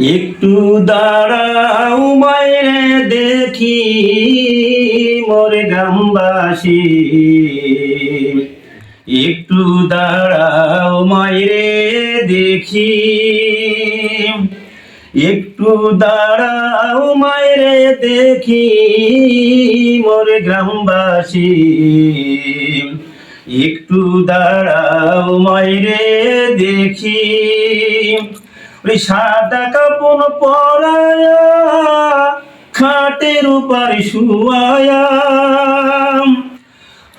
একটু দাঁড়াও মায়েরে দেখি মোরে গ্রামবাসী। একটু দাঁড়াও মায়েরে দেখি। একটু দাঁড়াও মায়েরে দেখি মোরে গ্রামবাসী। একটু দাঁড়াও মায়েরে দেখি। ওই সাদা কাপড় পরায়া, খাটের উপর শুয়ায়া।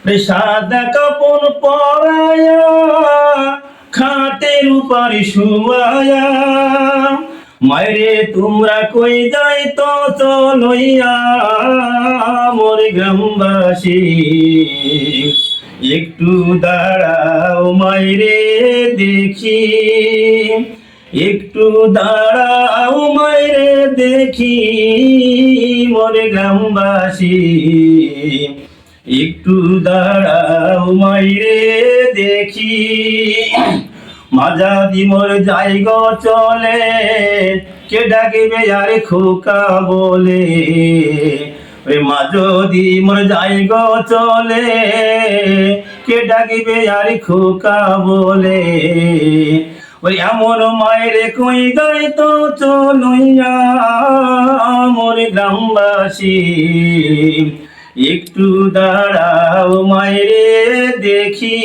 ওই সাদা কাপড় পরায়া, খাটের উপর শুয়ায়া। মায়েরে তোমরা কই যাই তো চলইয়া, মোর গ্রামবাসী। একটু দাঁড়াও মায়েরে দেখি। একটু দাঁড়াও মায়েরে দেখি মোরে গ্রামবাসী। একটু দাঁড়াও মায়েরে দেখি মাজা দিমর যাইগ চলে, কে ডাকিবে আরে খোকা বলে? ওই মাঝদি মোর যাইগ চলে, কে ডাকিবে আরে খোকা বলে? ওই এমন মায়ের কই গাই তো চলইয়া মোর গ্রামবাসী। একটু দাঁড়াও মায়ের দেখি।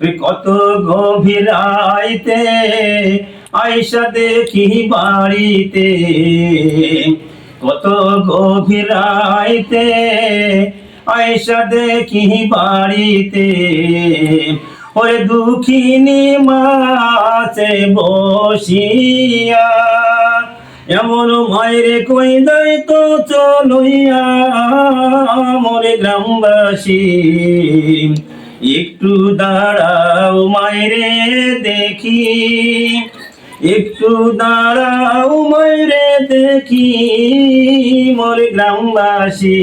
ওই কত গভীর আইতে আইসা দেখি বাড়িতে। কত গভীর আইতে আইসা দেখি বাড়িতে। ওরে দুঃখিনী মাছে বসিয়া, এমন মায়ের কই দেয় তো চলইয়া, মরে গ্রামবাসী। একটু দাঁড়াও মায়েরে দেখি, একটু দাঁড়াও মায়েরে দেখি, মরে গ্রামবাসী।